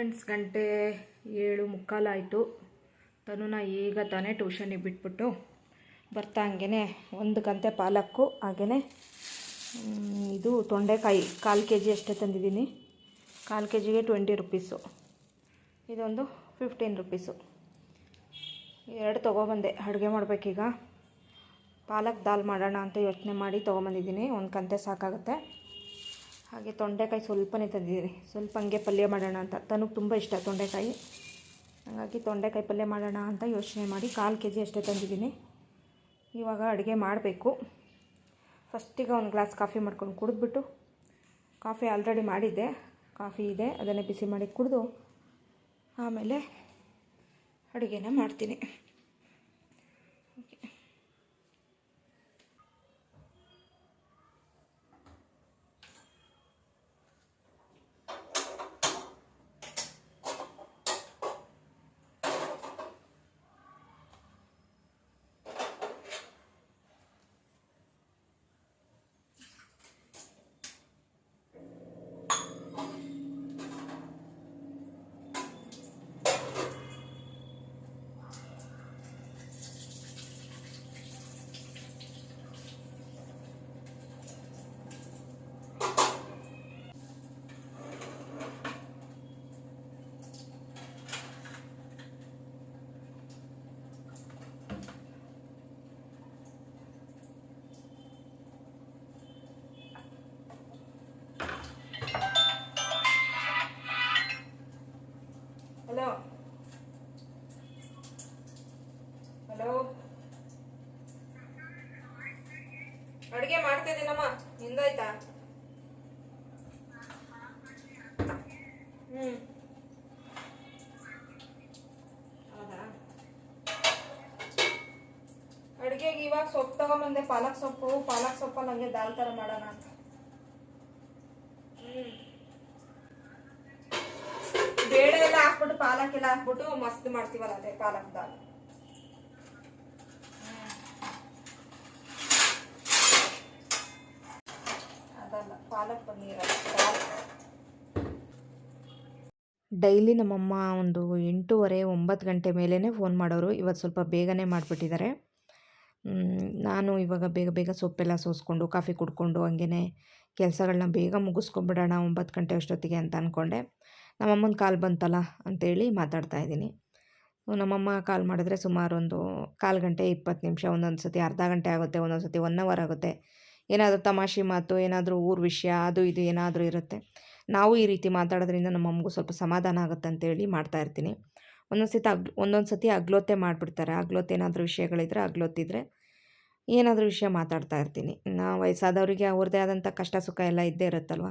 Friends, ಗಂಟೆ ಏಳು ಮುಕ್ಕಾಲಾಯಿತು ತನುನ ಈಗ ತಾನೇ ಟ್ಯೂಷನಿಗೆ ಬಿಟ್ಬಿಟ್ಟು ಬರ್ತಾ ಹಂಗೆ ಒಂದು ಗಂಟೆ ಪಾಲಕ್ಕು ಹಾಗೆಯೇ ಇದು ತೊಂಡೆಕಾಯಿ, ಕಾಲು ಕೆ ಜಿ ಅಷ್ಟೇ ತಂದಿದ್ದೀನಿ. ಕಾಲು ಕೆ ಜಿಗೆ ಟ್ವೆಂಟಿ ರುಪೀಸು. ಇದೊಂದು ಫಿಫ್ಟೀನ್ ರುಪೀಸು. ಎರಡು ತೊಗೊಬಂದೆ, ಅಡುಗೆ ಮಾಡಬೇಕೀಗ. ಪಾಲಕ್ ದಾಲ್ ಮಾಡೋಣ ಅಂತ ಯೋಚನೆ ಮಾಡಿ ತೊಗೊಂಬಂದಿದ್ದೀನಿ. ಒಂದು ಗಂಟೆ ಸಾಕಾಗುತ್ತೆ. ಹಾಗೆ ತೊಂಡೆಕಾಯಿ ಸ್ವಲ್ಪನೇ ತಂದಿದ್ದೀನಿ ಸ್ವಲ್ಪ ಹಂಗೆ ಪಲ್ಯ ಮಾಡೋಣ ಅಂತ. ತನಗೆ ತುಂಬ ಇಷ್ಟ ತೊಂಡೆಕಾಯಿ. ಹಾಗಾಗಿ ತೊಂಡೆಕಾಯಿ ಪಲ್ಯ ಮಾಡೋಣ ಅಂತ ಯೋಚನೆ ಮಾಡಿ ಕಾಲು ಕೆ ಜಿ ಅಷ್ಟೇ ತಂದಿದ್ದೀನಿ. ಇವಾಗ ಅಡುಗೆ ಮಾಡಬೇಕು. ಫಸ್ಟಿಗೆ ಒಂದು ಗ್ಲಾಸ್ ಕಾಫಿ ಮಾಡ್ಕೊಂಡು ಕುಡಿದ್ಬಿಟ್ಟು ಕಾಫಿ ಆಲ್ರೆಡಿ ಮಾಡಿದ್ದೆ. ಕಾಫಿ ಇದೆ, ಅದನ್ನೇ ಬಿಸಿ ಮಾಡಿ ಕುಡಿದು ಆಮೇಲೆ ಅಡುಗೆನ ಮಾಡ್ತೀನಿ. ಅಡುಗೆ ಮಾಡ್ತಿದ್ದೀನಮ್ಮ ನಿಂದಾಯ್ತಾ? ಹ್ಮ್. ಹೌದಾ? ಅಡುಗೆಗೆ ಇವಾಗ ಸೊಪ್ಪು ತಗೊಂಬಂದೆ. ಪಾಲಕ್ ಸೊಪ್ಪು, ಪಾಲಕ್ ಸೊಪ್ಪಲ್ಲಿ ಹಂಗೆ ದಾಲ್ ಥರ ಮಾಡೋಣ ಅಂತ. ಹ್ಞೂ ಬೇಳೆ ಎಲ್ಲ ಹಾಕ್ಬಿಟ್ಟು ಪಾಲಕ್ ಎಲ್ಲ ಹಾಕ್ಬಿಟ್ಟು ಮಸ್ತ್ ಮಾಡ್ತೀವಲ್ಲ ಅದೇ ಪಾಲಕ್ ದಾಲ್. ಪಾಲಕ್ ಪನ್ನೀರ್ ಡೈಲಿ ನಮ್ಮಮ್ಮ ಒಂದು ಎಂಟೂವರೆ, ಒಂಬತ್ತು ಗಂಟೆ ಮೇಲೇ ಫೋನ್ ಮಾಡೋರು. ಇವತ್ತು ಸ್ವಲ್ಪ ಬೇಗನೆ ಮಾಡಿಬಿಟ್ಟಿದ್ದಾರೆ. ನಾನು ಇವಾಗ ಬೇಗ ಬೇಗ ಸೊಪ್ಪೆಲ್ಲ ಸೋಸ್ಕೊಂಡು, ಕಾಫಿ ಕುಡ್ಕೊಂಡು ಹಂಗೇ ಕೆಲಸಗಳನ್ನ ಬೇಗ ಮುಗಿಸ್ಕೊಂಬಿಡೋಣ, ಒಂಬತ್ತು ಗಂಟೆ ಅಷ್ಟೊತ್ತಿಗೆ ಅಂತ ಅಂದ್ಕೊಂಡೆ ನಮ್ಮಮ್ಮನ ಕಾಲ್ ಬಂತಲ್ಲ ಅಂತೇಳಿ ಮಾತಾಡ್ತಾ ಇದ್ದೀನಿ. ನಮ್ಮಮ್ಮ ಕಾಲ್ ಮಾಡಿದ್ರೆ ಸುಮಾರು ಒಂದು ಕಾಲು ಗಂಟೆ ಇಪ್ಪತ್ತು ನಿಮಿಷ ಒಂದೊಂದು ಸತಿ ಅರ್ಧ ಗಂಟೆ ಆಗುತ್ತೆ ಒಂದೊಂದು ಸತಿ ಒನ್ ಅವರ್ ಆಗುತ್ತೆ. ಏನಾದರೂ ತಮಾಷೆ ಮಾತು, ಏನಾದರೂ ಊರ ವಿಷಯ, ಅದು ಇದು ಏನಾದರೂ ಇರುತ್ತೆ. ನಾವು ಈ ರೀತಿ ಮಾತಾಡೋದ್ರಿಂದ ನಮ್ಮಮ್ಮಗೂ ಸ್ವಲ್ಪ ಸಮಾಧಾನ ಆಗುತ್ತೆ ಅಂತೇಳಿ ಮಾಡ್ತಾಯಿರ್ತೀನಿ ಒಂದೊಂದು ಸತಿ ಅಗ್ ಒಂದೊಂದು ಸತಿ ಅಗ್ಲೊತ್ತೆ ಮಾಡಿಬಿಡ್ತಾರೆ. ಅಗ್ಲೊತ್ತು ಏನಾದರೂ ವಿಷಯಗಳಿದ್ರೆ ಅಗ್ಲೊತ್ತಿದ್ರೆ ಏನಾದರೂ ವಿಷಯ ಮಾತಾಡ್ತಾ ಇರ್ತೀನಿ. ನಾ ವಯಸ್ಸಾದವರಿಗೆ ಅವ್ರದ್ದೇ ಆದಂಥ ಕಷ್ಟ ಸುಖ ಎಲ್ಲ ಇದ್ದೇ ಇರುತ್ತಲ್ವ?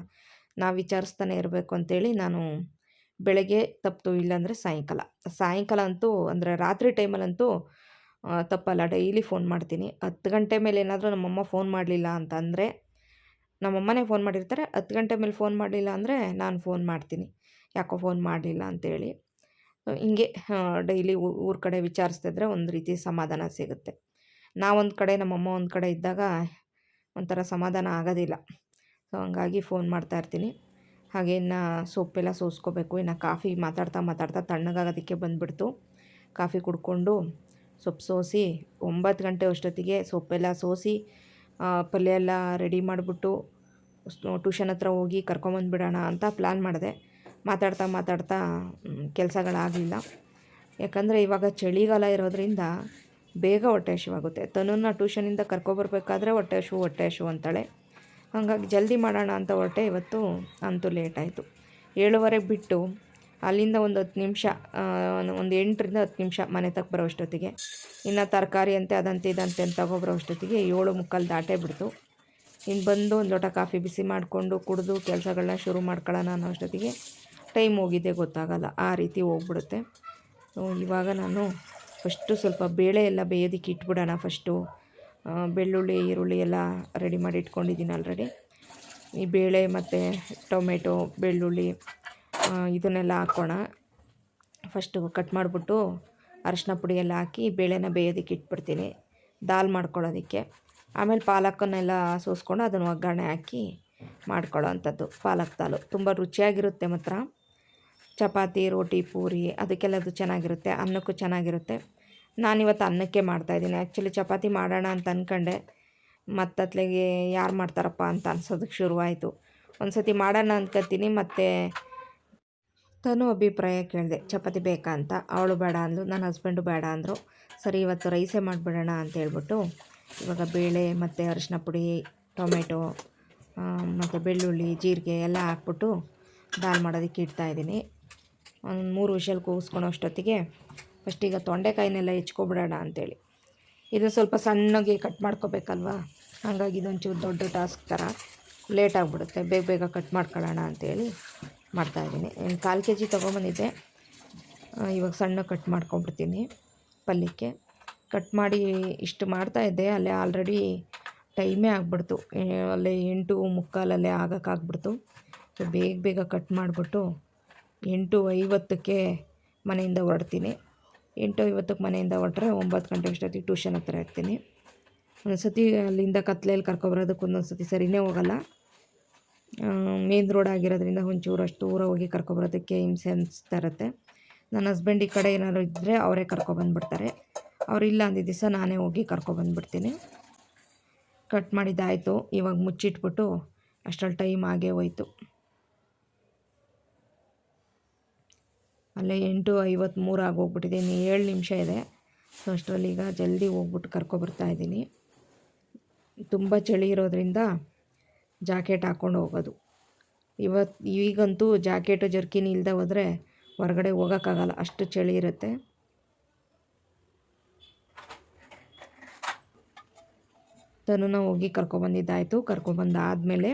ನಾವು ವಿಚಾರಿಸ್ತಾನೆ ಇರಬೇಕು ಅಂತೇಳಿ ನಾನು ಬೆಳಗ್ಗೆ ತಪ್ಪು ಇಲ್ಲಾಂದರೆ ಸಾಯಂಕಾಲ. ಸಾಯಂಕಾಲ ಅಂತೂ ಅಂದರೆ ರಾತ್ರಿ ಟೈಮಲ್ಲಂತೂ ತಪ್ಪಲ್ಲ, ಡೈಲಿ ಫೋನ್ ಮಾಡ್ತೀನಿ. ಹತ್ತು ಗಂಟೆ ಮೇಲೆ ಏನಾದರೂ ನಮ್ಮಮ್ಮ ಫೋನ್ ಮಾಡಲಿಲ್ಲ ಅಂತಂದರೆ, ನಮ್ಮಮ್ಮನೇ ಫೋನ್ ಮಾಡಿರ್ತಾರೆ, ಹತ್ತು ಗಂಟೆ ಮೇಲೆ ಫೋನ್ ಮಾಡಲಿಲ್ಲ ಅಂದರೆ ನಾನು ಫೋನ್ ಮಾಡ್ತೀನಿ. ಯಾಕೋ ಫೋನ್ ಮಾಡಲಿಲ್ಲ ಅಂತೇಳಿ. ಹಿಂಗೆ ಡೈಲಿ ಊರ ಕಡೆ ವಿಚಾರಿಸ್ತಿದ್ರೆ ಒಂದು ರೀತಿ ಸಮಾಧಾನ ಸಿಗುತ್ತೆ. ನಾವೊಂದು ಕಡೆ, ನಮ್ಮಮ್ಮ ಒಂದು ಕಡೆ ಇದ್ದಾಗ ಒಂಥರ ಸಮಾಧಾನ ಆಗೋದಿಲ್ಲ. ಸೊ ಹಂಗಾಗಿ ಫೋನ್ ಮಾಡ್ತಾಯಿರ್ತೀನಿ ಹಾಗೆ ಇನ್ನು ಸೊಪ್ಪೆಲ್ಲ ಸೋಸ್ಕೋಬೇಕು, ಇನ್ನು ಕಾಫಿ ಮಾತಾಡ್ತಾ ಮಾತಾಡ್ತಾ ತಣ್ಣಗಾಗೋದಕ್ಕೆ ಬಂದುಬಿಡ್ತು. ಕಾಫಿ ಕುಡ್ಕೊಂಡು ಸೊಪ್ಪು ಸೋಸಿ ಒಂಬತ್ತು ಗಂಟೆ ಅಷ್ಟೊತ್ತಿಗೆ ಸೊಪ್ಪೆಲ್ಲ ಸೋಸಿ ಪಲ್ಯ ಎಲ್ಲ ರೆಡಿ ಮಾಡಿಬಿಟ್ಟು ಟ್ಯೂಷನ್ ಹತ್ರ ಹೋಗಿ ಕರ್ಕೊಂಬಂದುಬಿಡೋಣ ಅಂತ ಪ್ಲ್ಯಾನ್ ಮಾಡಿದೆ. ಮಾತಾಡ್ತಾ ಮಾತಾಡ್ತಾ ಕೆಲಸಗಳಾಗಲಿಲ್ಲ. ಯಾಕಂದರೆ ಇವಾಗ ಚಳಿಗಾಲ ಇರೋದ್ರಿಂದ ಬೇಗ ಹೊಟ್ಟೆ ಹಸಿವಾಗುತ್ತೆ. ತನೂನ ಟ್ಯೂಷನಿಂದ ಕರ್ಕೊಬರ್ಬೇಕಾದ್ರೆ ಹೊಟ್ಟೆ ಹಸಿವು ಹೊಟ್ಟೆ ಹಸಿವು ಅಂತಾಳೆ. ಹಾಗಾಗಿ ಜಲ್ದಿ ಮಾಡೋಣ ಅಂತ ಹೊಟ್ಟೆ ಇವತ್ತು ಅಂತೂ ಲೇಟಾಯಿತು ಏಳುವರೆಗೆ ಬಿಟ್ಟು ಅಲ್ಲಿಂದ ಒಂದು ಹತ್ತು ನಿಮಿಷ ಒಂದು ಎಂಟರಿಂದ ಹತ್ತು ನಿಮಿಷ ಮನೆ ತಕ್ಕ ಬರೋ ಅಷ್ಟೊತ್ತಿಗೆ. ಇನ್ನು ತರಕಾರಿ ಅಂತೆ ಅದಂತೆ ಇದಂತೆ ಅಂತ ತಗೊಬರೋ ಅಷ್ಟೊತ್ತಿಗೆ ಏಳು ಮುಕ್ಕಾಲು ದಾಟೇ ಬಿಡ್ತು. ಇನ್ನು ಬಂದು ಒಂದು ಲೋಟ ಕಾಫಿ ಬಿಸಿ ಮಾಡಿಕೊಂಡು ಕುಡಿದು ಕೆಲಸಗಳನ್ನ ಶುರು ಮಾಡ್ಕೊಳ್ಳೋಣ ಅನ್ನೋ ಅಷ್ಟೊತ್ತಿಗೆ ಟೈಮ್ ಹೋಗಿದ್ದೆ ಗೊತ್ತಾಗಲ್ಲ. ಆ ರೀತಿ ಹೋಗ್ಬಿಡುತ್ತೆ. ಇವಾಗ ನಾನು ಫಸ್ಟು ಸ್ವಲ್ಪ ಬೇಳೆ ಎಲ್ಲ ಬೇಯೋದಕ್ಕೆ ಇಟ್ಬಿಡೋಣ ಫಸ್ಟು. ಬೆಳ್ಳುಳ್ಳಿ, ಈರುಳ್ಳಿ ಎಲ್ಲ ರೆಡಿ ಮಾಡಿ ಇಟ್ಕೊಂಡಿದ್ದೀನಿ ಆಲ್ರೆಡಿ. ಈ ಬೇಳೆ ಮತ್ತು ಟೊಮೆಟೊ, ಬೆಳ್ಳುಳ್ಳಿ ಇದನ್ನೆಲ್ಲ ಹಾಕೋಣ. ಫಸ್ಟು ಕಟ್ ಮಾಡಿಬಿಟ್ಟು ಅರಶಿನ ಪುಡಿ ಹಾಕಿ ಬೇಳೆನ ಬೇಯೋದಕ್ಕೆ ಇಟ್ಬಿಡ್ತೀನಿ. ದಾಲ್ ಮಾಡ್ಕೊಳ್ಳೋದಕ್ಕೆ. ಆಮೇಲೆ ಪಾಲಕನ್ನೆಲ್ಲ ಸೋಸ್ಕೊಂಡು ಅದನ್ನು ಒಗ್ಗರಣೆ ಹಾಕಿ ಮಾಡ್ಕೊಳ್ಳೋ ಅಂಥದ್ದು ಪಾಲಕ್ ದಾಲು. ತುಂಬ ರುಚಿಯಾಗಿರುತ್ತೆ ಮಾತ್ರ. ಚಪಾತಿ, ರೋಟಿ, ಪೂರಿ ಅದಕ್ಕೆಲ್ಲ ಅದು ಚೆನ್ನಾಗಿರುತ್ತೆ, ಅನ್ನಕ್ಕೂ ಚೆನ್ನಾಗಿರುತ್ತೆ. ನಾನಿವತ್ತು ಅನ್ನಕ್ಕೆ ಮಾಡ್ತಾಯಿದ್ದೀನಿ ಆ್ಯಕ್ಚುಲಿ ಚಪಾತಿ ಮಾಡೋಣ ಅಂತ ಅಂದ್ಕೊಂಡೆ ಮತ್ತತ್ಲೆಗೆ ಯಾರು ಮಾಡ್ತಾರಪ್ಪ ಅಂತ ಅನ್ಸೋದಕ್ಕೆ ಶುರುವಾಯಿತು. ಒಂದು ಸತಿ ಮಾಡೋಣ ಅಂದ್ಕೊತೀನಿ ಮತ್ತು ತನು ಅಭಿಪ್ರಾಯ ಕೇಳಿದೆ, ಚಪಾತಿ ಬೇಕಾ ಅಂತ? ಅವಳು ಬೇಡ ಅಂದಳು ನನ್ನ ಹಸ್ಬೆಂಡು ಬೇಡ ಅಂದರು. ಸರಿ, ಇವತ್ತು ರೈಸೇ ಮಾಡಿಬಿಡೋಣ ಅಂತ ಹೇಳ್ಬಿಟ್ಟು, ಇವಾಗ ಬೇಳೆ ಮತ್ತು ಅರಿಶಿನ ಪುಡಿ, ಟೊಮೆಟೊ ಮತ್ತು ಬೆಳ್ಳುಳ್ಳಿ, ಜೀರಿಗೆ ಎಲ್ಲ ಹಾಕ್ಬಿಟ್ಟು ದಾಲ್ ಮಾಡೋದಕ್ಕೆ ಇಡ್ತಾಯಿದ್ದೀನಿ ಒಂದು ಮೂರು ವಿಷಲ್ ಕೂಗಿಸ್ಕೊಳೋ ಅಷ್ಟೊತ್ತಿಗೆ ಫಸ್ಟ್ ಈಗ ತೊಂಡೆಕಾಯಿನೆಲ್ಲ ಹೆಚ್ಕೊಬಿಡೋಣ ಅಂತೇಳಿ. ಇದು ಸ್ವಲ್ಪ ಸಣ್ಣಗೆ ಕಟ್ ಮಾಡ್ಕೋಬೇಕಲ್ವಾ? ಹಾಗಾಗಿ ಇದೊಂಚೂರು ದೊಡ್ಡ ಟಾಸ್ಕ್ ಥರ. ಲೇಟ್ ಆಗಿಬಿಡುತ್ತೆ. ಬೇಗ ಬೇಗ ಕಟ್ ಮಾಡ್ಕೊಳ್ಳೋಣ ಅಂಥೇಳಿ ಮಾಡ್ತಾಯಿದ್ದೀನಿ ಕಾಲು ಕೆ ಜಿ ತೊಗೊಂಬಂದಿದ್ದೆ ಇವಾಗ ಸಣ್ಣ ಕಟ್ ಮಾಡ್ಕೊಂಬಿಡ್ತೀನಿ ಪಲ್ಯಕ್ಕೆ. ಕಟ್ ಮಾಡಿ ಇಷ್ಟು ಮಾಡ್ತಾಯಿದ್ದೆ ಅಲ್ಲೇ ಆಲ್ರೆಡಿ ಟೈಮೇ ಆಗಿಬಿಡ್ತು. ಅಲ್ಲೇ ಎಂಟು ಮುಕ್ಕಾಲಲ್ಲೇ ಆಗೋಕ್ಕಾಗ್ಬಿಡ್ತು. ಬೇಗ ಬೇಗ ಕಟ್ ಮಾಡಿಬಿಟ್ಟು ಎಂಟು ಐವತ್ತಕ್ಕೆ ಮನೆಯಿಂದ ಹೊರಡ್ತೀನಿ. ಎಂಟು ಐವತ್ತಕ್ಕೆ ಮನೆಯಿಂದ ಹೊರಟ್ರೆ ಒಂಬತ್ತು ಗಂಟೆ ಅಷ್ಟೊತ್ತಿಗೆ ಟ್ಯೂಷನ್ ಹತ್ರ ಇರ್ತೀನಿ. ಒಂದೊಂದು ಸತಿ ಅಲ್ಲಿಂದ ಕತ್ಲೆಯಲ್ಲಿ ಕರ್ಕೊಬರೋದಕ್ಕೆ ಒಂದೊಂದು ಸತಿ ಸರಿಯೇ ಹೋಗಲ್ಲ. ಮೇನ್ ರೋಡ್ ಆಗಿರೋದ್ರಿಂದ ಒಂಚೂರು ಅಷ್ಟು ದೂರ ಹೋಗಿ ಕರ್ಕೊಬರೋದಕ್ಕೆ ಹಿಂಸೆ ಅನಿಸ್ತಾ ಇರುತ್ತೆ. ನನ್ನ ಹಸ್ಬೆಂಡ್ ಈ ಕಡೆ ಏನಾದ್ರು ಇದ್ದರೆ ಅವರೇ ಕರ್ಕೊಬಂದ್ಬಿಡ್ತಾರೆ. ಅವರಿಲ್ಲ ಅಂದಿದ್ದ ದಿವಸ ನಾನೇ ಹೋಗಿ ಕರ್ಕೊಬಂದ್ಬಿಡ್ತೀನಿ. ಕಟ್ ಮಾಡಿದ್ದಾಯಿತು. ಇವಾಗ ಮುಚ್ಚಿಟ್ಬಿಟ್ಟು ಅಷ್ಟರಲ್ಲಿ ಟೈಮ್ ಆಗೇ ಹೋಯಿತು. ಅಲ್ಲೇ ಎಂಟು ಐವತ್ತ್ಮೂರು ಆಗೋಗ್ಬಿಟ್ಟಿದೆ. ಇನ್ನು ಏಳು ನಿಮಿಷ ಇದೆ. ಸೊ ಅಷ್ಟರಲ್ಲಿ ಈಗ ಜಲ್ದಿ ಹೋಗ್ಬಿಟ್ಟು ಕರ್ಕೊಬರ್ತಾ ಇದ್ದೀನಿ. ತುಂಬ ಚಳಿ ಇರೋದ್ರಿಂದ ಜಾಕೆಟ್ ಹಾಕ್ಕೊಂಡು ಹೋಗೋದು. ಇವತ್ತು ಈಗಂತೂ ಜಾಕೆಟು, ಜರ್ಕಿನ್ ಇಲ್ಲದೆ ಹೋದರೆ ಹೊರಗಡೆ ಹೋಗೋಕ್ಕಾಗಲ್ಲ. ಅಷ್ಟು ಚಳಿ ಇರುತ್ತೆ. ತನ್ನ ಹೋಗಿ ಕರ್ಕೊಬಂದಿದ್ದಾಯಿತು. ಕರ್ಕೊಬಂದಾದಮೇಲೆ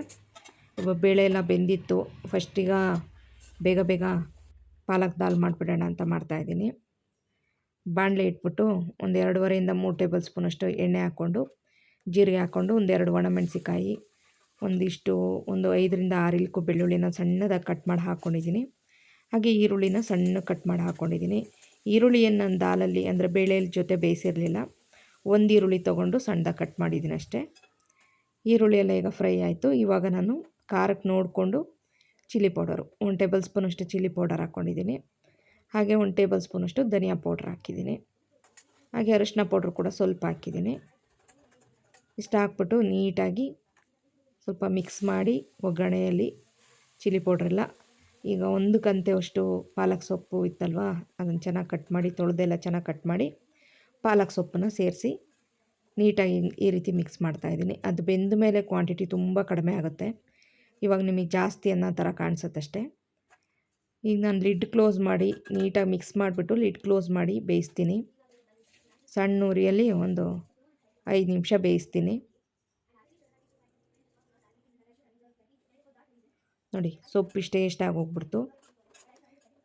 ಇವಾಗ ಬೇಳೆ ಎಲ್ಲ ಬೆಂದಿತ್ತು. ಫಸ್ಟಿಗ ಬೇಗ ಬೇಗ ಪಾಲಕ್ ದಾಲ್ ಮಾಡಿಬಿಡೋಣ ಅಂತ ಮಾಡ್ತಾಯಿದ್ದೀನಿ ಬಾಣಲೆ ಇಟ್ಬಿಟ್ಟು ಒಂದು ಎರಡೂವರೆಯಿಂದ ಮೂರು ಟೇಬಲ್ ಸ್ಪೂನಷ್ಟು ಎಣ್ಣೆ ಹಾಕ್ಕೊಂಡು, ಜೀರಿಗೆ ಹಾಕ್ಕೊಂಡು ಒಂದೆರಡು ಒಣಮೆಣಸಿಕಾಯಿ ಒಂದಿಷ್ಟು, ಒಂದು ಐದರಿಂದ ಆರು ಇಲ್ಕು ಬೆಳ್ಳುಳ್ಳಿನ ಸಣ್ಣದಾಗಿ ಕಟ್ ಮಾಡಿ ಹಾಕ್ಕೊಂಡಿದ್ದೀನಿ ಹಾಗೆ ಈರುಳ್ಳಿನ ಸಣ್ಣ ಕಟ್ ಮಾಡಿ ಹಾಕ್ಕೊಂಡಿದ್ದೀನಿ ಈರುಳ್ಳಿಯನ್ನು ನಾನು ದಾಲಲ್ಲಿ ಅಂದರೆ ಬೇಳೆಯಲ್ಲಿ ಜೊತೆ ಬೇಯಿಸಿರಲಿಲ್ಲ. ಒಂದು ಈರುಳ್ಳಿ ತೊಗೊಂಡು ಸಣ್ಣದಾಗಿ ಕಟ್ ಮಾಡಿದ್ದೀನಿ ಅಷ್ಟೇ. ಈರುಳ್ಳಿ ಎಲ್ಲ ಈಗ ಫ್ರೈ ಆಯಿತು. ಇವಾಗ ನಾನು ಖಾರಕ್ಕೆ ನೋಡಿಕೊಂಡು ಚಿಲ್ಲಿ ಪೌಡರು, ಒಂದು ಟೇಬಲ್ ಸ್ಪೂನಷ್ಟು ಚಿಲ್ಲಿ ಪೌಡರ್ ಹಾಕ್ಕೊಂಡಿದ್ದೀನಿ ಹಾಗೆ ಒಂದು ಟೇಬಲ್ ಸ್ಪೂನಷ್ಟು ಧನಿಯಾ ಪೌಡ್ರ್ ಹಾಕಿದ್ದೀನಿ. ಹಾಗೆ ಅರಿಶಿನ ಪೌಡ್ರ್ ಕೂಡ ಸ್ವಲ್ಪ ಹಾಕಿದ್ದೀನಿ. ಇಷ್ಟು ಹಾಕ್ಬಿಟ್ಟು ನೀಟಾಗಿ ಸ್ವಲ್ಪ ಮಿಕ್ಸ್ ಮಾಡಿ ಒಗ್ಗರಣೆಯಲ್ಲಿ ಚಿಲ್ಲಿ ಪೌಡ್ರೆಲ್ಲ ಈಗ ಒಂದು ಕಂತೆ ಅಷ್ಟು ಪಾಲಕ್ ಸೊಪ್ಪು ಇತ್ತಲ್ವ, ಅದನ್ನು ಚೆನ್ನಾಗಿ ಕಟ್ ಮಾಡಿ, ತೊಳೆದೆಲ್ಲ ಚೆನ್ನಾಗಿ ಕಟ್ ಮಾಡಿ ಪಾಲಕ್ ಸೊಪ್ಪನ್ನು ಸೇರಿಸಿ ನೀಟಾಗಿ ಈ ರೀತಿ ಮಿಕ್ಸ್ ಮಾಡ್ತಾಯಿದ್ದೀನಿ ಅದು ಬೆಂದ ಮೇಲೆ ಕ್ವಾಂಟಿಟಿ ತುಂಬ ಕಡಿಮೆ ಆಗುತ್ತೆ. ಇವಾಗ ನಿಮಗೆ ಜಾಸ್ತಿ ಅನ್ನೋ ಥರ ಕಾಣಿಸುತ್ತಷ್ಟೆ ಈಗ ನಾನು ಲಿಡ್ ಕ್ಲೋಸ್ ಮಾಡಿ ನೀಟಾಗಿ ಮಿಕ್ಸ್ ಮಾಡಿಬಿಟ್ಟು ಲಿಡ್ ಕ್ಲೋಸ್ ಮಾಡಿ ಬೇಯಿಸ್ತೀನಿ. ಸಣ್ಣ ಉರಿಯಲ್ಲಿ ಒಂದು ಐದು ನಿಮಿಷ ಬೇಯಿಸ್ತೀನಿ. ನೋಡಿ ಸೊಪ್ಪು ಇಷ್ಟೇ ಇಷ್ಟೇ ಹೋಗ್ಬಿಡ್ತು.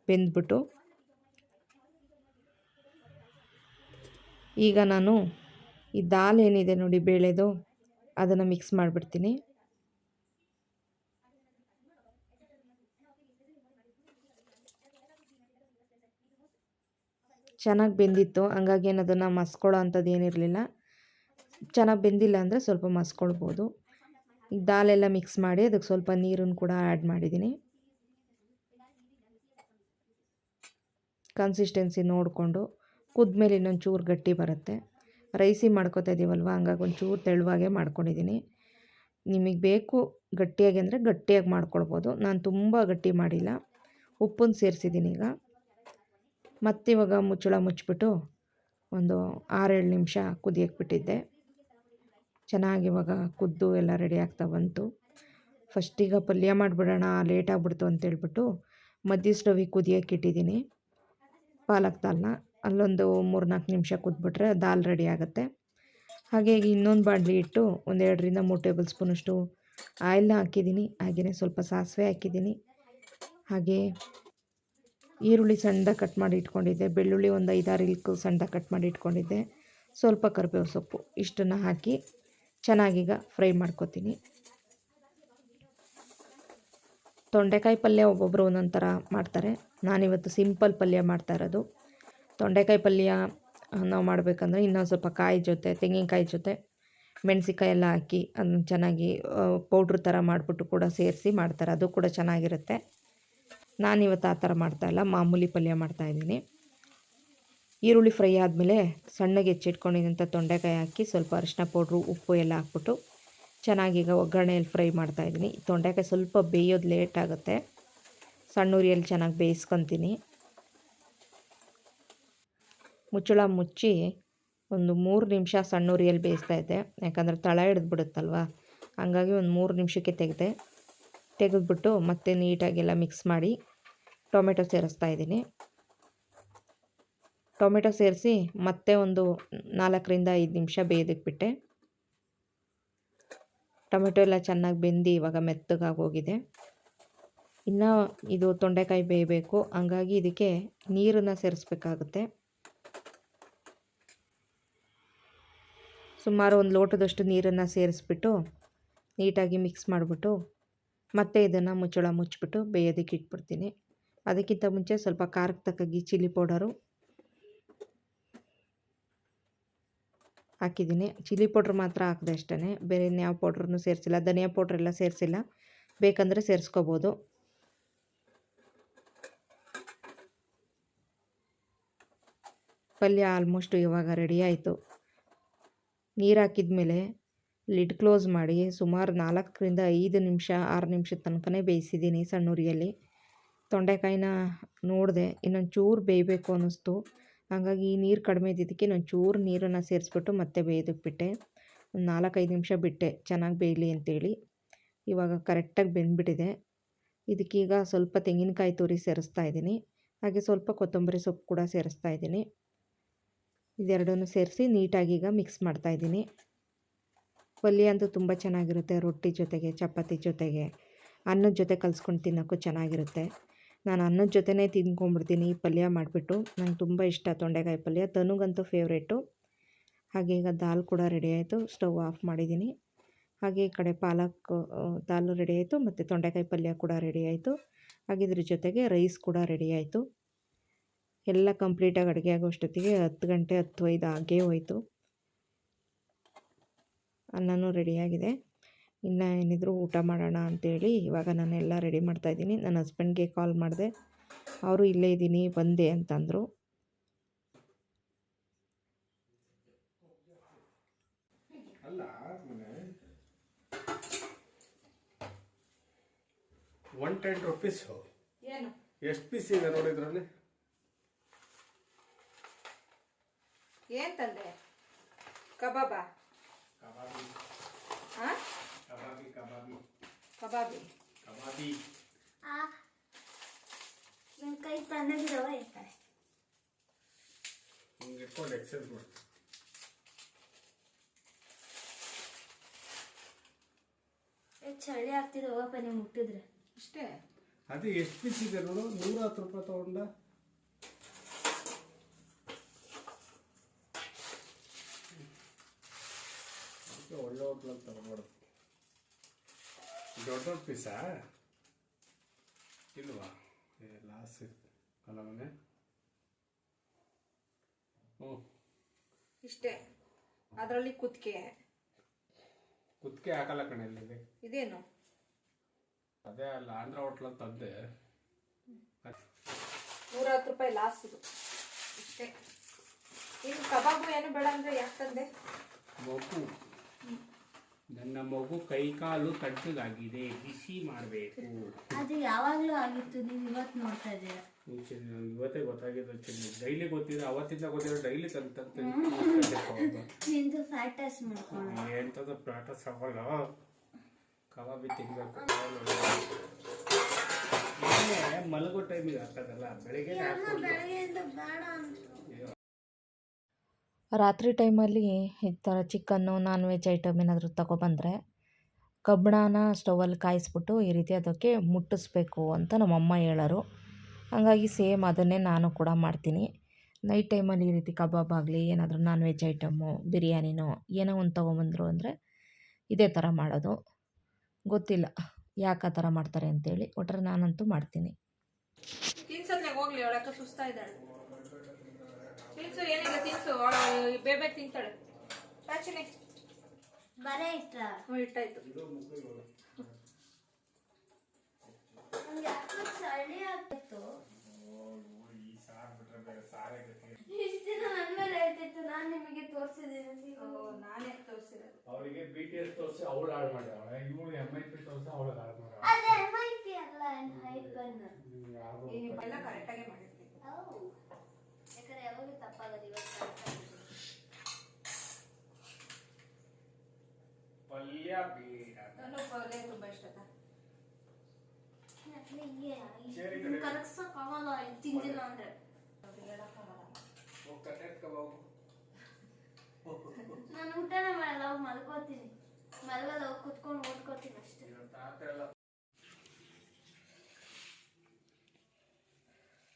ಬೆಂದ್ಬಿಟ್ಟು. ಈಗ ನಾನು ಈ ದಾಲ್ ಏನಿದೆ ನೋಡಿ ಬೇಳೆದು, ಅದನ್ನು ಮಿಕ್ಸ್ ಮಾಡಿಬಿಡ್ತೀನಿ. ಚೆನ್ನಾಗಿ ಬೆಂದಿತ್ತು, ಹಂಗಾಗಿ ಏನು ಅದನ್ನು ಮಸ್ಕೊಳ್ಳೋ ಅಂಥದ್ದು ಏನಿರಲಿಲ್ಲ. ಚೆನ್ನಾಗಿ ಬೆಂದಿಲ್ಲ ಅಂದರೆ ಸ್ವಲ್ಪ ಮಸ್ಕೊಳ್ಬೋದು. ದಾಲೆಲ್ಲ ಮಿಕ್ಸ್ ಮಾಡಿ ಅದಕ್ಕೆ ಸ್ವಲ್ಪ ನೀರನ್ನು ಕೂಡ ಆ್ಯಡ್ ಮಾಡಿದ್ದೀನಿ. ಕನ್ಸಿಸ್ಟೆನ್ಸಿ ನೋಡಿಕೊಂಡು ಕುದ್ಮೇಲೆ ಇನ್ನೊಂದು ಚೂರು ಗಟ್ಟಿ ಬರುತ್ತೆ. ರೈಸಿ ಮಾಡ್ಕೋತಾ ಇದ್ದೀವಲ್ವ ಹಂಗಾಗಿ ಒಂಚೂರು ತೆಳುವಾಗೆ ಮಾಡ್ಕೊಂಡಿದ್ದೀನಿ. ನಿಮಗೆ ಬೇಕು ಗಟ್ಟಿಯಾಗಿ ಅಂದರೆ ಗಟ್ಟಿಯಾಗಿ ಮಾಡ್ಕೊಳ್ಬೋದು. ನಾನು ತುಂಬ ಗಟ್ಟಿ ಮಾಡಿಲ್ಲ. ಉಪ್ಪನ್ನು ಸೇರಿಸಿದ್ದೀನಿ ಈಗ. ಮತ್ತಿವಾಗ ಮುಚ್ಚಳ ಮುಚ್ಚಿಬಿಟ್ಟು ಒಂದು ಆರೇಳು ನಿಮಿಷ ಕುದಿಯಕ್ಕೆ ಬಿಟ್ಟಿದ್ದೆ. ಚೆನ್ನಾಗಿ ಇವಾಗ ಕುದ್ದು ಎಲ್ಲ ರೆಡಿ ಆಗ್ತಾ ಬಂತು. ಫಸ್ಟಿಗೆ ಪಲ್ಯ ಮಾಡಿಬಿಡೋಣ ಲೇಟ್ ಆಗಿಬಿಡ್ತು ಅಂತೇಳ್ಬಿಟ್ಟು ಮಧ್ಯ ಸ್ಟವಿಗೆ ಕುದಿಯೋಕೆ ಇಟ್ಟಿದ್ದೀನಿ. ಪಾಲಕ್ ದಾಲ್ನ. ಅಲ್ಲೊಂದು ಮೂರು ನಾಲ್ಕು ನಿಮಿಷ ಕುದ್ಬಿಟ್ರೆ ದಾಲ್ ರೆಡಿ ಆಗುತ್ತೆ. ಹಾಗೆ ಇನ್ನೊಂದು ಬಾಣಲಿ ಇಟ್ಟು ಒಂದೆರಡರಿಂದ ಮೂರು ಟೇಬಲ್ ಸ್ಪೂನಷ್ಟು ಆಯಿಲ್ನ ಹಾಕಿದ್ದೀನಿ. ಹಾಗೆಯೇ ಸ್ವಲ್ಪ ಸಾಸಿವೆ ಹಾಕಿದ್ದೀನಿ. ಹಾಗೆ ಈರುಳ್ಳಿ ಸಣ್ಣದ ಕಟ್ ಮಾಡಿ ಇಟ್ಕೊಂಡಿದ್ದೆ. ಬೆಳ್ಳುಳ್ಳಿ ಒಂದು ಐದಾರು ಇಲ್ಕು ಸಣ್ಣದ ಕಟ್ ಮಾಡಿ ಇಟ್ಕೊಂಡಿದ್ದೆ. ಸ್ವಲ್ಪ ಕರಿಬೇವು ಸೊಪ್ಪು ಇಷ್ಟನ್ನು ಹಾಕಿ ಚೆನ್ನಾಗೀಗ ಫ್ರೈ ಮಾಡ್ಕೊತೀನಿ. ತೊಂಡೆಕಾಯಿ ಪಲ್ಯ ಒಬ್ಬೊಬ್ಬರು ಒಂದೊಂದು ಥರ ಮಾಡ್ತಾರೆ. ನಾನಿವತ್ತು ಸಿಂಪಲ್ ಪಲ್ಯ ಮಾಡ್ತಾ ಇರೋದು. ತೊಂಡೆಕಾಯಿ ಪಲ್ಯ ನಾವು ಮಾಡಬೇಕಂದ್ರೆ ಇನ್ನೊಂದು ಸ್ವಲ್ಪ ಕಾಯಿ ಜೊತೆ, ತೆಂಗಿನಕಾಯಿ ಜೊತೆ ಮೆಣಸಿಕಾಯಿ ಎಲ್ಲ ಹಾಕಿ ಅದನ್ನು ಚೆನ್ನಾಗಿ ಪೌಡ್ರ್ ಥರ ಮಾಡಿಬಿಟ್ಟು ಕೂಡ ಸೇರಿಸಿ ಮಾಡ್ತಾರೆ. ಅದು ಕೂಡ ಚೆನ್ನಾಗಿರುತ್ತೆ. ನಾನಿವತ್ತು ಆ ಥರ ಮಾಡ್ತಾಯಿಲ್ಲ ಮಾಮೂಲಿ ಪಲ್ಯ ಮಾಡ್ತಾಯಿದ್ದೀನಿ ಈರುಳ್ಳಿ ಫ್ರೈ ಆದಮೇಲೆ ಸಣ್ಣಗೆ ಹೆಚ್ಚಿಟ್ಕೊಂಡಿದ್ದಂಥ ತೊಂಡೆಕಾಯಿ ಹಾಕಿ ಸ್ವಲ್ಪ ಅರಿಶಿನ ಪೌಡ್ರು, ಉಪ್ಪು ಎಲ್ಲ ಹಾಕ್ಬಿಟ್ಟು ಚೆನ್ನಾಗೀಗ ಒಗ್ಗರಣೆಯಲ್ಲಿ ಫ್ರೈ ಮಾಡ್ತಾಯಿದ್ದೀನಿ ತೊಂಡೆಕಾಯಿ ಸ್ವಲ್ಪ ಬೇಯೋದು ಲೇಟ್ ಆಗುತ್ತೆ. ಸಣ್ಣ ಉರಿಯಲ್ಲಿ ಚೆನ್ನಾಗಿ ಬೇಯಿಸ್ಕೊತೀನಿ. ಮುಚ್ಚಳ ಮುಚ್ಚಿ ಒಂದು ಮೂರು ನಿಮಿಷ ಸಣ್ಣ ಉರಿಯಲ್ಲಿ ಬೇಯಿಸ್ತಾ ಇದ್ದೆ. ಯಾಕಂದರೆ ತಳ ಹಿಡಿದ್ಬಿಡುತ್ತಲ್ವ? ಹಂಗಾಗಿ ಒಂದು ಮೂರು ನಿಮಿಷಕ್ಕೆ ತೆಗೆದೆ, ತೆಗೆದ್ಬಿಟ್ಟು ಮತ್ತೆ ನೀಟಾಗೆಲ್ಲ ಮಿಕ್ಸ್ ಮಾಡಿ ಟೊಮೆಟೊ ಸೇರಿಸ್ತಾ ಇದ್ದೀನಿ. ಟೊಮೆಟೊ ಸೇರಿಸಿ ಮತ್ತೆ ಒಂದು ನಾಲ್ಕರಿಂದ ಐದು ನಿಮಿಷ ಬೇಯೋದಕ್ಕೆ ಬಿಟ್ಟೆ ಟೊಮೆಟೊ ಎಲ್ಲ ಚೆನ್ನಾಗಿ ಬೆಂದು ಇವಾಗ ಮೆತ್ತಗಾಗೋಗಿದೆ ಇನ್ನು ಇದು ತೊಂಡೆಕಾಯಿ ಬೇಯಬೇಕು. ಹಂಗಾಗಿ ಇದಕ್ಕೆ ನೀರನ್ನು ಸೇರಿಸ್ಬೇಕಾಗುತ್ತೆ. ಸುಮಾರು ಒಂದು ಲೋಟದಷ್ಟು ನೀರನ್ನು ಸೇರಿಸ್ಬಿಟ್ಟು ನೀಟಾಗಿ ಮಿಕ್ಸ್ ಮಾಡಿಬಿಟ್ಟು ಮತ್ತೆ ಇದನ್ನು ಮುಚ್ಚಳ ಮುಚ್ಚಿಬಿಟ್ಟು ಬೇಯೋದಕ್ಕೆ ಇಟ್ಬಿಡ್ತೀನಿ. ಅದಕ್ಕಿಂತ ಮುಂಚೆ ಸ್ವಲ್ಪ ಖಾರಕ್ಕೆ ತಕ್ಕಾಗಿ ಚಿಲ್ಲಿ ಪೌಡರು ಹಾಕಿದ್ದೀನಿ. ಚಿಲ್ಲಿ ಪೌಡ್ರ್ ಮಾತ್ರ ಹಾಕಿದೆ ಅಷ್ಟೇ ಬೇರೆ ಇನ್ಯಾವ ಪೌಡ್ರನ್ನು ಸೇರಿಸಿಲ್ಲ. ಧನಿಯಾ ಪೌಡ್ರ್ ಎಲ್ಲ ಸೇರಿಸಿಲ್ಲ. ಬೇಕಂದರೆ ಸೇರಿಸ್ಕೋಬೋದು. ಪಲ್ಯ ಆಲ್ಮೋಸ್ಟ್ ಇವಾಗ ರೆಡಿ ಆಯಿತು. ನೀರು ಹಾಕಿದ ಮೇಲೆ ಲಿಡ್ ಕ್ಲೋಸ್ ಮಾಡಿ ಸುಮಾರು ನಾಲ್ಕರಿಂದ ಐದು ನಿಮಿಷ, ಆರು ನಿಮಿಷದ ತನಕನೇ ಬೇಯಿಸಿದ್ದೀನಿ ಸಣ್ಣ ಉರಿಯಲ್ಲಿ. ತೊಂಡೆಕಾಯಿನ ನೋಡಿದೆ ಇನ್ನೊಂದು ಚೂರು ಬೇಯಬೇಕು ಅನ್ನಿಸ್ತು. ಹಾಗಾಗಿ ನೀರು ಕಡಿಮೆ ಇದ್ದಿದ್ದಕ್ಕೆ ನಾನು ಚೂರು ನೀರನ್ನು ಸೇರಿಸ್ಬಿಟ್ಟು ಮತ್ತೆ ಬೇಯೋದಕ್ಕೆ ಬಿಟ್ಟೆ ಒಂದು ನಾಲ್ಕೈದು ನಿಮಿಷ ಬಿಟ್ಟೆ, ಚೆನ್ನಾಗಿ ಬೇಯಲಿ ಅಂತೇಳಿ. ಇವಾಗ ಕರೆಕ್ಟಾಗಿ ಬೆಂದ್ಬಿಟ್ಟಿದೆ. ಇದಕ್ಕೀಗ ಸ್ವಲ್ಪ ತೆಂಗಿನಕಾಯಿ ತುರಿ ಸೇರಿಸ್ತಾ ಇದ್ದೀನಿ. ಹಾಗೆ ಸ್ವಲ್ಪ ಕೊತ್ತಂಬರಿ ಸೊಪ್ಪು ಕೂಡ ಸೇರಿಸ್ತಾ ಇದ್ದೀನಿ. ಇದೆರಡನ್ನು ಸೇರಿಸಿ ನೀಟಾಗಿ ಈಗ ಮಿಕ್ಸ್ ಮಾಡ್ತಾಯಿದ್ದೀನಿ ಪಲ್ಯ ಅಂತೂ ತುಂಬ ಚೆನ್ನಾಗಿರುತ್ತೆ, ರೊಟ್ಟಿ ಜೊತೆಗೆ, ಚಪಾತಿ ಜೊತೆಗೆ, ಅನ್ನದ ಜೊತೆ ಕಲಿಸ್ಕೊಂಡು ತಿನ್ನೋಕ್ಕೂ ಚೆನ್ನಾಗಿರುತ್ತೆ. ನಾನು ಅನ್ನದ ಜೊತೆನೇ ತಿನ್ಕೊಂಬಿಡ್ತೀನಿ ಈ ಪಲ್ಯ ಮಾಡಿಬಿಟ್ಟು. ನಂಗೆ ತುಂಬ ಇಷ್ಟ ತೊಂಡೆಕಾಯಿ ಪಲ್ಯ. ತನುಗಂತೂ ಫೇವ್ರೇಟು. ಹಾಗೆ ಈಗ ದಾಲ್ ಕೂಡ ರೆಡಿ ಆಯಿತು. ಸ್ಟವ್ ಆಫ್ ಮಾಡಿದ್ದೀನಿ. ಹಾಗೆ ಈ ಕಡೆ ಪಾಲಕ್ ದಾಲ್ ರೆಡಿ ಆಯಿತು ಮತ್ತು ತೊಂಡೆಕಾಯಿ ಪಲ್ಯ ಕೂಡ ರೆಡಿ ಆಯಿತು. ಹಾಗೆ ಇದ್ರ ಜೊತೆಗೆ ರೈಸ್ ಕೂಡ ರೆಡಿ ಆಯಿತು. ಎಲ್ಲ ಕಂಪ್ಲೀಟಾಗಿ ಅಡುಗೆ ಆಗೋಷ್ಟೊತ್ತಿಗೆ ಹತ್ತು ಗಂಟೆ ಹತ್ತು ಐದು ಆಗೇ ಹೋಯಿತು. ಅನ್ನನೂ ರೆಡಿಯಾಗಿದೆ ಇನ್ನು ಏನಿದ್ರು ಊಟ ಮಾಡೋಣ ಅಂತೇಳಿ ಇವಾಗ ನಾನೆಲ್ಲ ರೆಡಿ ಮಾಡ್ತಾಯಿದ್ದೀನಿ ನನ್ನ ಹಸ್ಬೆಂಡ್ಗೆ ಕಾಲ್ ಮಾಡಿದೆ. ಅವರು ಇಲ್ಲೇ ಇದ್ದೀನಿ ಬಂದೆ ಅಂತಂದರು. ಅಲ್ಲ ಒನ್ ಟೆನ್ ರುಪೀಸ್ ಏನು? ಎಷ್ಟು ಪೀಸ್ ಇದೆ ನೋಡಿ ಇದರಲ್ಲಿ? ಏನು ತಂದೆ? ಕಬಾಬಿ ಹಾಂ ಕಬಾಬಿ ಕಬಾಬಿ ಕಬಾಬಿ. ಕಬಾಬಿ. ಆ ನನ್ನ ಕೈ ತಣ್ಣಗಿದವ ಇರ್ತಾರೆ ಹಿಂಗೆ ಇಟ್ಕೊಂಡು ಎಕ್ಸೈಸ್ ಮಾಡಿ. ಚಳಿ ಆಗ್ತಿದೆ ಹೋಗಪ್ಪ ನೀವು ಮುಟ್ಟಿದ್ರೆ. ಅಷ್ಟೇ ಅದು ಎಷ್ಟು ಪೀಸ್ ಇದೆ ನೋಡು ನೂರ ಹತ್ತು ರೂಪಾಯಿ ತಗೊಂಡ. ಒಳ್ಳೆ ಹೋಟ್ಲಲ್ಲಿ ತಗೊಬಾರ್ದು ದೊಡ್ಡ ದೊಡ್ಡ ಪೀಸಾ ಇಲ್ವಾ? ಏ ಲಾಸ್ ಅಲ್ಲ ಮನೆ ಹ್ಞೂ ಇಷ್ಟೇ. ಅದರಲ್ಲಿ ಕುತ್ತಿಗೆ ಕುತ್ತಿಗೆ ಹಾಕಲ್ಲ ಕಣೆ ಇಲ್ಲಿ ಇದೇನು? ಅದೇ ಅಲ್ಲ ಆಂಧ್ರ ಹೋಟ್ಲಲ್ಲಿ ತಂದೆ ನೂರ ಹತ್ತು ರೂಪಾಯಿ ಲಾಸ್ ಇದು. ಇಷ್ಟೇ. ಇನ್ನು ಕಬಾಬು ಏನು ಬೇಡ ಅಂದ್ರೆ ಯಾಕೆ ತಂದೆ? ಮಗು ನನ್ನ ಮಗು ಕೈಕಾಲು ತಣ್ಣಗಾಗಿದೆ ಬಿಸಿ ಮಾಡಬೇಕು. ಅದು ಯಾವಾಗಲೂ ಆಗಿತ್ತು ನೀವು ಇವತ್ತು ನೋಡ್ತಾ ಇದ್ದೀರಾ? ಇವತ್ತೇ ಗೊತ್ತಾಗಿದೆ ಡೈಲಿ ಗೊತ್ತಿದೆ ಅವತ್ತಿಂದ ಗೊತ್ತಿರೋ ಡೈಲಿ ತಂದು ನಿಂದು ಫ್ಯಾಟ್ ಟೆಸ್ಟ್ ಮಾಡ್ಕೊಳ್ಳಿ ಎಂಥದ್ದು ಪ್ರಾಟ ಸವಾಲ ಕಬಾಬಿ ತಿನ್ಬೇಕು. ಮಲಗೋ ಟೈಮಿಗೆ ಹಾಕೋದಲ್ಲ ಬೆಳಿಗ್ಗೆ ಹಾಕೊಂಡು ಬೆಳಗ್ಗೆಯಿಂದ ಬೇಡ ಅಂತ ರಾತ್ರಿ ಟೈಮಲ್ಲಿ ಈ ಥರ ಚಿಕನ್ನು ನಾನ್ ವೆಜ್ ಐಟಮ್ ಏನಾದರೂ ತಗೊಬಂದರೆ ಕಬ್ಬಿಣನ ಸ್ಟವಲ್ಲಿ ಕಾಯಿಸ್ಬಿಟ್ಟು ಈ ರೀತಿ ಅದಕ್ಕೆ ಮುಟ್ಟಿಸ್ಬೇಕು ಅಂತ ನಮ್ಮಮ್ಮ ಹೇಳೋರು. ಹಾಗಾಗಿ ಸೇಮ್ ಅದನ್ನೇ ನಾನು ಕೂಡ ಮಾಡ್ತೀನಿ. ನೈಟ್ ಟೈಮಲ್ಲಿ ಈ ರೀತಿ ಕಬಾಬ್ ಆಗಲಿ, ಏನಾದರೂ ನಾನ್ ವೆಜ್ ಐಟಮು ಬಿರಿಯಾನಿನೋ ಏನೋ ಒಂದು ತೊಗೊಂಬಂದರು ಅಂದರೆ ಇದೇ ಥರ ಮಾಡೋದು. ಗೊತ್ತಿಲ್ಲ ಯಾಕೆ ಆ ಥರ ಮಾಡ್ತಾರೆ ಅಂತೇಳಿ ಒಟ್ಟರೆ ನಾನಂತೂ ಮಾಡ್ತೀನಿ. ಹೋಗ್ಲಿ ಸುಸ್ತಾ ಇದ್ದಾಳೆ ತಿನ್ಸು ಏನಿಲ್ಲ ತಿನ್ಸು. ಬೇಬೆ ತಿಂತಾಳೆ. ರಾಚಿನಿ. ಬರೇ ಇಟ್ಟ ಹ್ಞೂ ಇಟ್ಟಾಯ್ತು. ಚಳಿ ಆಗ್ತಿತ್ತು ಈ ಸಾರ್ ಬಿಟ್ರೆ ಬೇರೆ ಸಾರೇ ಗತಿ ಇಷ್ಟು ದಿನ ನನ್ನ ಮೇಲೆ ಹೇಳ್ತಿತ್ತು ನಾನು ನಿಮಗೆ ತೋರಿಸಿದ್ದೀನಿ ನಾನೇ ತೋರಿಸಿರೋದು? ಅವರಿಗೆ ಬಿ ಟಿ ಎಸ್ ತೋರಿಸಿ ಅವಳು ಹಾಳು ಮಾಡ್ಯಾವ ಇವಳು ಎಂ ಐ ಪಿ ತೋರಿಸಿ ಅವಳು ಹಾಳು ಮಾಡ್ಯಾವ ಅದೇ ಎಂ ಐ ಪಿ ಅಲ್ಲ ಹೈಪನ್ ಎಲ್ಲ ಕರೆಕ್ಟಾಗಿ ಯಾಕಂದ್ರೆ ಯಾವಾಗಲೂ ತಪ್ಪಾಗದು. ಇವತ್ತು ಪಲ್ಯ ಬೇಡ. ನಾನು ಪಲ್ಯ ತುಂಬ ಇಷ್ಟ ತಿಂದಿಲ್ಲ ಅಂದ್ರೆ. ನಾನು ಊಟನ ಮಾಡಲ್ಲ ಹೋಗಿ ಮಲ್ಕೋತೀನಿ. ಮಲ್ಗದ ಹೋಗಿ ಕುತ್ಕೊಂಡು ಓದ್ಕೋತೀನಿ ಅಷ್ಟೇ.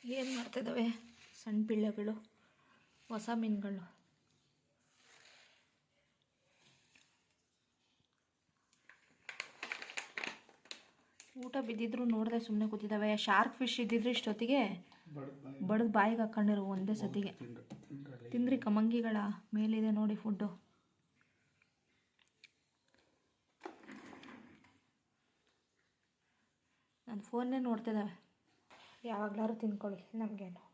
ಏನು ಮಾಡ್ತಿದ್ದಾವೆ ಸಣ್ಣ ಪಿಳ್ಳೆಗಳು, ಹೊಸ ಮೀನುಗಳು. ಊಟ ಬಿದ್ದಿದ್ರು ನೋಡ್ದೆ ಸುಮ್ಮನೆ ಕೂತಿದ್ದಾವೆ. ಶಾರ್ಕ್ ಫಿಶ್ ಇದ್ದಿದ್ರು ಇಷ್ಟೊತ್ತಿಗೆ ಬಡದು ಬಾಯಿಗೆ ಹಾಕೊಂಡಿರು ಒಂದೇ ಸತಿಗೆ. ತಿಂದ್ರಿ ಕಮಂಗಿಗಳ ಮೇಲಿದೆ ನೋಡಿ ಫುಡ್ಡು. ನಾನು ಫೋನ್ನೇ ನೋಡ್ತಿದ್ದಾವೆ. ಯಾವಾಗಲಾರು ತಿನ್ಕೊಳ್ಳಿ, ನಮಗೇನು.